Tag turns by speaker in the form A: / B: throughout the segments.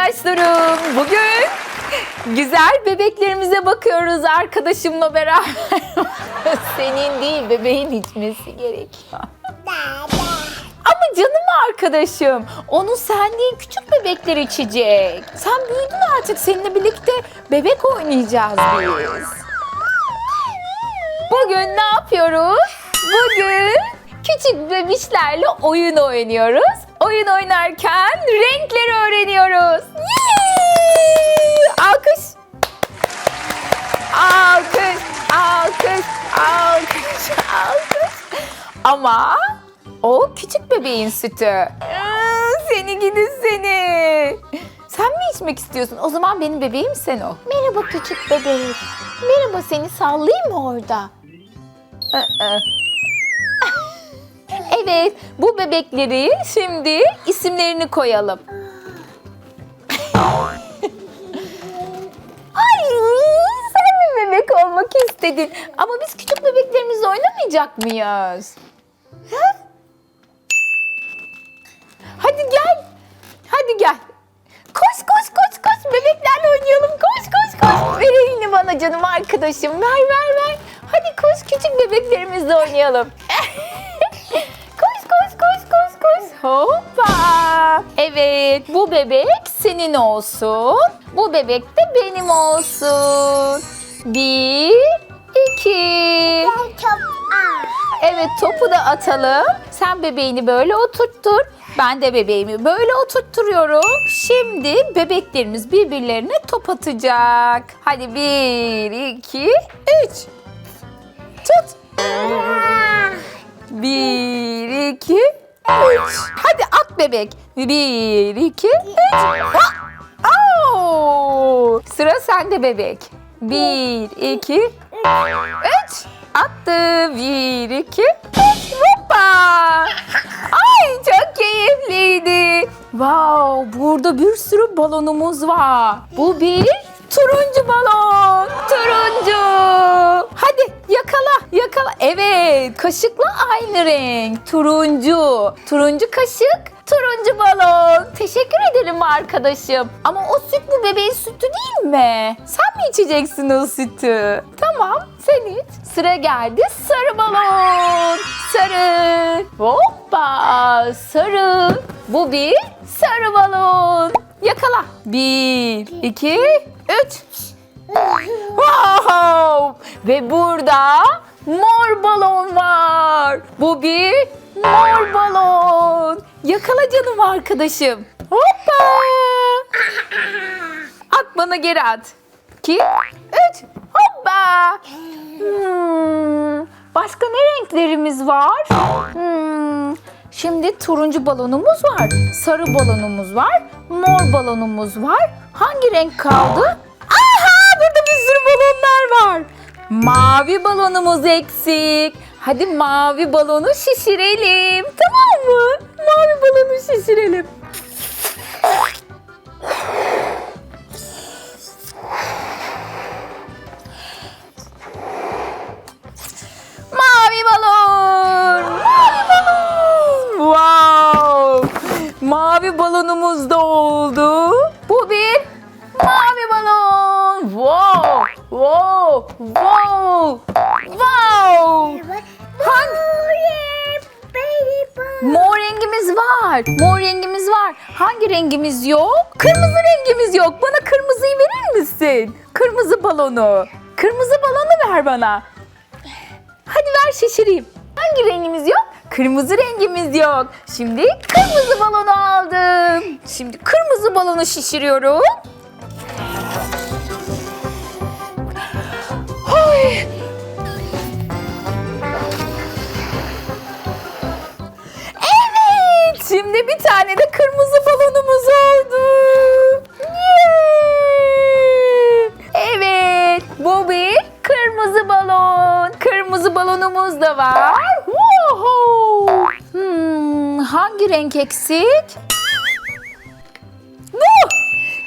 A: arkadaşlarım. Bugün güzel bebeklerimize bakıyoruz arkadaşımla beraber. Senin değil bebeğin içmesi gerekiyor. Ama canım arkadaşım, onu sen değil küçük bebekler içecek. Sen büyüdün artık, seninle birlikte bebek oynayacağız biz. Bugün ne yapıyoruz? Bugün küçük bebişlerle oyun oynuyoruz. Oyun oynarken renkleri öğreniyoruz. Yay! Alkış. Alkış, alkış, alkış, alkış. Ama o küçük bebeğin sütü. Seni gidi seni. Sen mi içmek istiyorsun? O zaman benim bebeğim sen o. Merhaba küçük bebek. Merhaba seni sallayayım mı orada? Iı. Evet, bu bebekleri şimdi isimlerini koyalım. Ay, sen mi bebek olmak istedin? Ama biz küçük bebeklerimizle oynamayacak mıyız? Ha? Hadi gel. Hadi gel. Koş koş koş koş bebeklerle oynayalım. Koş koş koş. Ver elini bana canım arkadaşım. Ver ver ver. Hadi koş küçük bebeklerimizle oynayalım. Hoppa. Evet bu bebek senin olsun. Bu bebek de benim olsun. Bir, iki. Evet topu da atalım. Sen bebeğini böyle oturttur. Ben de bebeğimi böyle oturtturuyorum. Şimdi bebeklerimiz birbirlerine top atacak. Hadi bir, iki, üç. Tut. Bir, iki, üç. Hadi at bebek. Bir, iki, üç. Ha! Oo! Sıra sende bebek. Bir, iki, üç. Attı. Bir, iki, üç. Hoppa. Ay çok keyifliydi. Wow, burada bir sürü balonumuz var. Bu bir turuncu balon. Evet, kaşıkla aynı renk. Turuncu. Turuncu kaşık, turuncu balon. Teşekkür ederim arkadaşım. Ama o süt bu bebeğin sütü değil mi? Sen mi içeceksin o sütü? Tamam, sen iç. Sıra geldi sarı balon. Sarı. Hoppa, sarı. Bu bir sarı balon. Yakala. Bir, iki, üç. Wow! Ve burada mor balon var. Bu bir mor balon. Yakala canım arkadaşım. Hoppa! At bana geri at. İki, üç, hoppa! Hmm, başka ne renklerimiz var? Hmm, şimdi turuncu balonumuz var, sarı balonumuz var, mor balonumuz var. Hangi renk kaldı? Aha burada bir sürü balonlar var. Mavi balonumuz eksik. Hadi mavi balonu şişirelim. Tamam mı? Mavi balonu şişirelim. Mavi balon. Mavi balon. Wow. Mavi balonumuz da oldu. Var. Mor rengimiz var. Hangi rengimiz yok? Kırmızı rengimiz yok. Bana kırmızıyı verir misin? Kırmızı balonu. Kırmızı balonu ver bana. Hadi ver şişireyim. Hangi rengimiz yok? Kırmızı rengimiz yok. Şimdi kırmızı balonu aldım. Şimdi kırmızı balonu şişiriyorum. Ay. Eksik? Bu.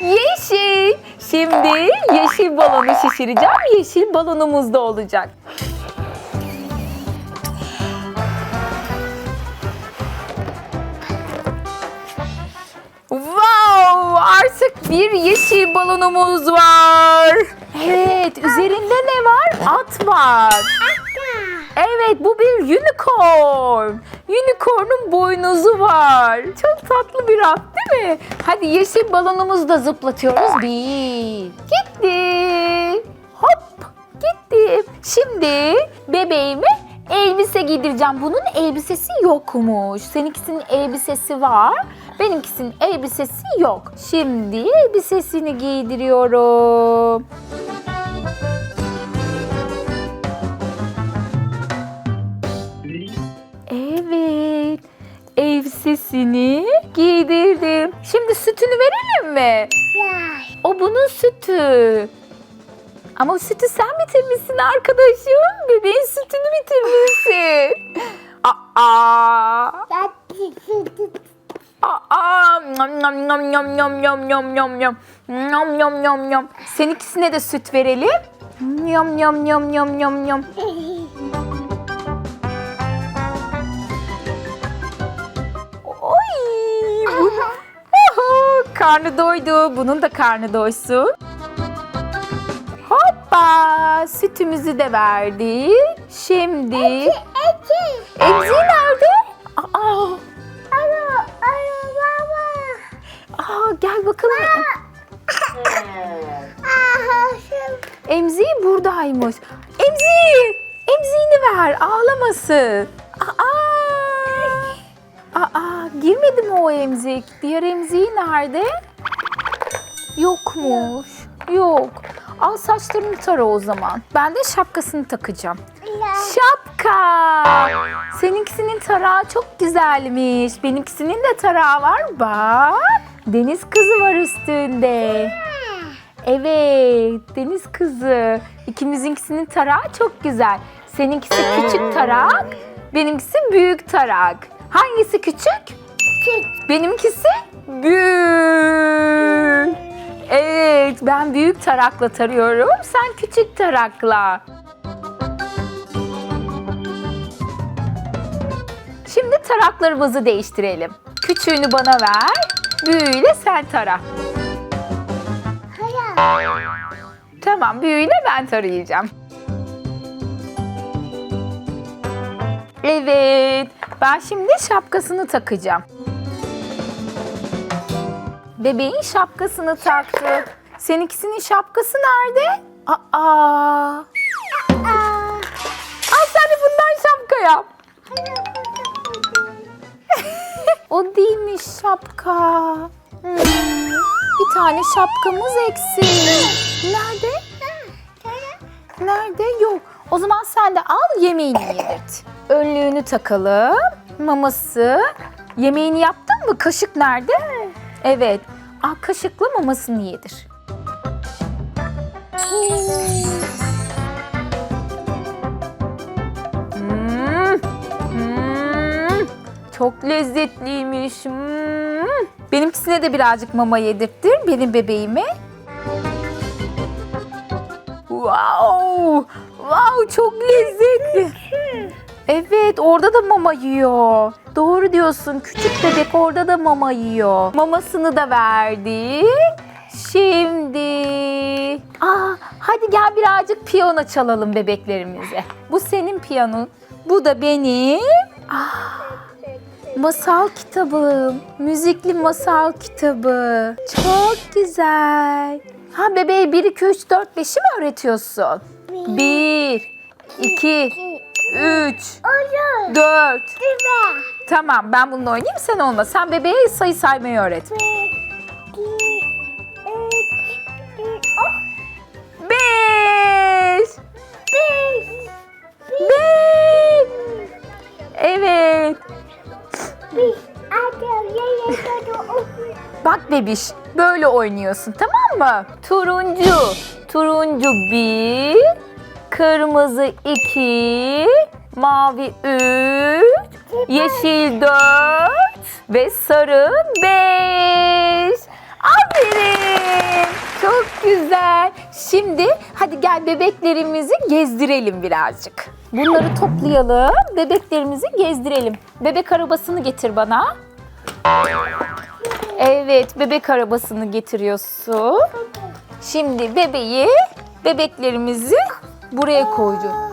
A: Yeşil. Şimdi yeşil balonu şişireceğim. Yeşil balonumuz da olacak. Wow! artık bir yeşil balonumuz var. Evet üzerinde ne var? At var. Evet bu bir unicorn. Unicorn'un boynuzu var. Çok tatlı bir at değil mi? Hadi yeşil balonumuzu da zıplatıyoruz. Bir. Gitti. Hop. Gitti. Şimdi bebeğime elbise giydireceğim. Bunun elbisesi yokmuş. Seninkisinin elbisesi var. Benimkisinin elbisesi yok. Şimdi elbisesini giydiriyorum. Elbisesini giydirdim. Şimdi sütünü verelim mi? O bunun sütü. Ama sütü sen bitirmişsin arkadaşım. Bebeğin sütünü bitirmişsin. Aa. Aa. Nom nom nom nom nom nom nom nom nom. Nom nom nom nom. Seninkisine de süt verelim. Nom nom nom nom nom nom. Karnı doydu. Bunun da karnı doysun. Hoppa! Sütümüzü de verdik. Şimdi... Emziği nerede? Aa, aa, gel bakalım. Emziği buradaymış. Emziği! Emziğini ver. Ağlamasın. Girmedi mi o emzik? Diğer emziği nerede? Yokmuş. Yok. Al saçlarını tara o zaman. Ben de şapkasını takacağım. Şapka. Seninkisinin tarağı çok güzelmiş. Benimkisinin de tarağı var. Bak. Deniz kızı var üstünde. Evet, deniz kızı. İkimizinkisinin tarağı çok güzel. Seninkisi küçük tarak, benimkisi büyük tarak. Hangisi küçük? Benimkisi büyük. Evet, ben büyük tarakla tarıyorum. Sen küçük tarakla. Şimdi taraklarımızı değiştirelim. Küçüğünü bana ver, büyüğüyle sen tara. Tamam, büyüğüyle ben tarayacağım. Evet, ben şimdi şapkasını takacağım. Bebeğin şapkasını taktı. Seninkisinin şapkası nerede? Aa. Al sen de bundan şapka yap. O değilmiş şapka. Hmm, Bir tane şapkamız eksik. Nerede? Nerede? Yok. O zaman sen de al yemeğini yedirt. Önlüğünü takalım. Maması. Yemeğini yaptın mı? Kaşık nerede? Evet. Al kaşıkla mamasını yedir. Hmm, hmm, Çok lezzetliymiş. Hmm. Benimkisine de birazcık mama yedirttir. Benim bebeğime. Wow! Wow çok lezzetli. Evet orada da mama yiyor. Doğru diyorsun. Küçük bebek orada da mama yiyor. Mamasını da verdik. Şimdi Aa, hadi gel birazcık piyano çalalım bebeklerimize. Bu senin piyanon. Bu da benim. Aa, masal kitabım. Müzikli masal kitabı. Çok güzel. Ha bebeğe 1, 2, 3, 4, 5'i mi öğretiyorsun? 1, 2, 3, 4. Tamam ben bununla oynayayım sen olma. Sen bebeğe sayı saymayı öğret. 5. 5. Evet. Bak bebiş böyle oynuyorsun tamam mı? Turuncu. Turuncu bir. Kırmızı iki. Mavi üç. Yeşil dört. Ve sarı beş. Aferin. Çok güzel. Şimdi hadi gel bebeklerimizi gezdirelim birazcık. Bunları toplayalım. Bebeklerimizi gezdirelim. Bebek arabasını getir bana. Evet, bebek arabasını getiriyorsun. Şimdi bebeği, bebeklerimizi buraya koydu.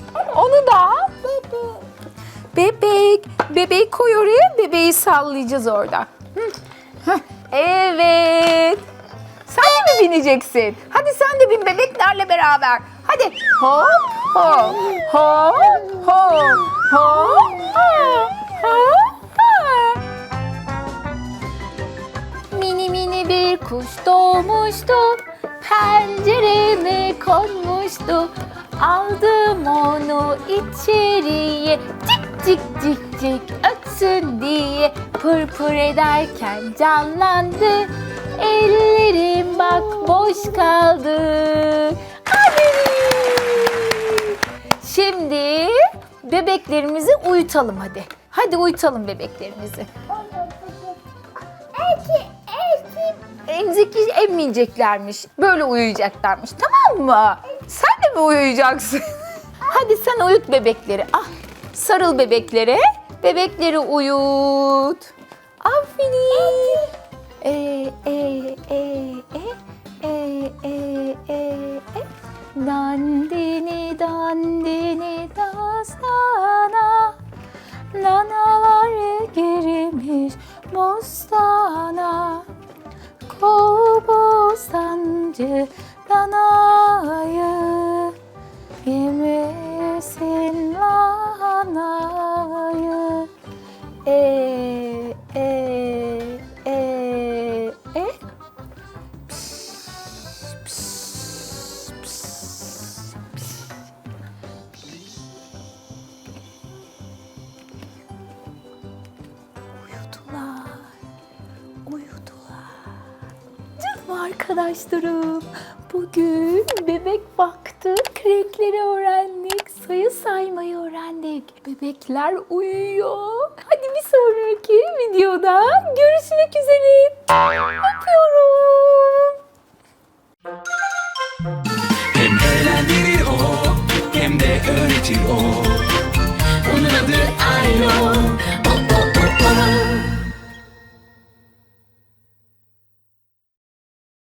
A: Onu da bebek. Bebeği koy oraya. Bebeği sallayacağız orada. Evet. Sen de mi bineceksin? Hadi sen de bin bebeklerle beraber. Hadi hop hop hop hop hop hop hop. Mini mini bir kuş doğmuştu. Pencereme konmuştu. Aldım onu içeriye. Cik cik cik cik ötsün diye. Pır pır ederken canlandı. Ellerim bak boş kaldı. Aferin. Şimdi bebeklerimizi uyutalım hadi. Hadi uyutalım bebeklerimizi. Emzik emmeyeceklermiş. Böyle uyuyacaklarmış. Tamam mı? Sen mi uyuyacaksın? Hadi sen uyut bebekleri. Ah, sarıl bebeklere. Bebekleri uyut. Aferin. E, e, e, e, e, e, e, e. Dandini dandini dastana Nanalar girmiş bostana Kov bostancı danayı Yemesin lahanayı E, e, e, e. Uyudular. Uyudular. Canım arkadaşlarım. Bugün bebek Harfleri öğrendik, sayı saymayı öğrendik. Bebekler uyuyor. Hadi bir sonraki videoda görüşmek üzere. Öpüyorum.
B: Hem eğlendirir o, hem de öğretir o. Onun adı Aylo.